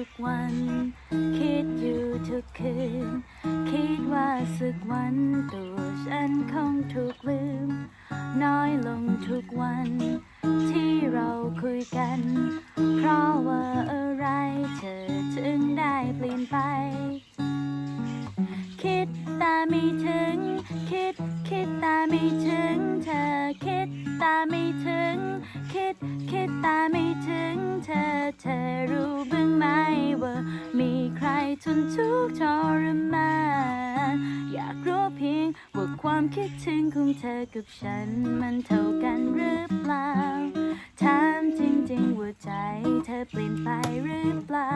ทุกวัน คิดอยู่ทุกคืน คิดว่าสึกวันตัวฉันคงถูกลืม น้อยลงทุกวัน ที่เราคุยกัน เพราะว่าอะไรเธอถึงได้เปลี่ยนไป คิดแต่ไม่ถึง คิดคิดแต่ไม่ถึง เธอคิดแต่ไม่ถึง คิดคิดแต่ไม่ถึงเธอ รมานอยากรู้เพียงว่าความคิดถึงของเธอกับฉันมันเท่ากันหรือเปล่า ถามจริงๆว่าใจเธอเปลี่ยนไปหรือเปล่า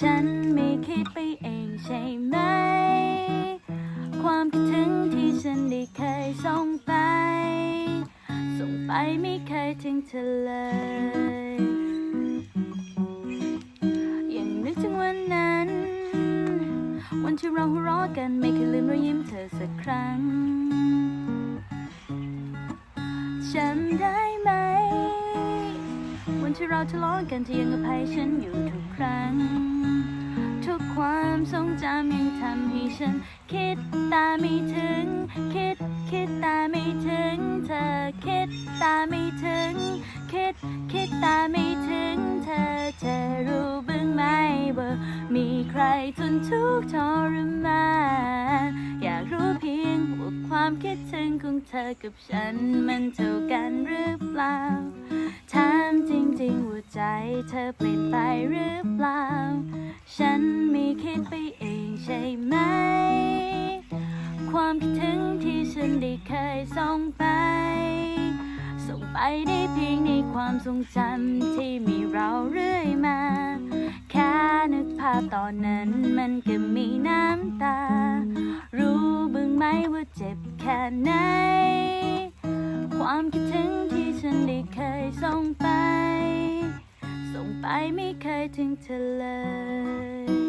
ฉันไม่คิดไปเองใช่ไหม ความคิดถึงที่ฉันได้เคยส่งไป ส่งไปไม่เคยถึงเธอเลย วันที่เราหัวเราะกันไม่เคยลืมรอยยิ้มเธอสักครั้งจำได้ไหม วันที่เราทะเลาะกันเธอยังอภัยฉันอยู่ทุกครั้ง ทุกความทรงจำยังทำให้ฉัน คิดตามไม่ถึง คิดคิดตามไม่ถึง เธอคิดตามไม่ถึง คิดคิดตามไม่ถึง เธอเธอรู้ ทนทุกข์ทรมานอยากรู้เพียงว่าความคิดถึงของเธอกับฉันมันเท่ากันหรือเปล่าถามจริงๆว่าใจเธอเปลี่ยนไปหรือเปล่า ฉันไม่คิดไปเองใช่ไหม ความคิดถึงที่ฉันได้เคยส่งไป ส่งไปได้เพียงในความทรงจำที่มีเราเรื่อยมา ตอนนั้นมันก็มีน้ำตา รู้บ้างไหมว่าเจ็บแค่ไหน ความคิดถึงที่ฉันได้เคยส่งไป ส่งไปไม่เคยถึงเธอเลย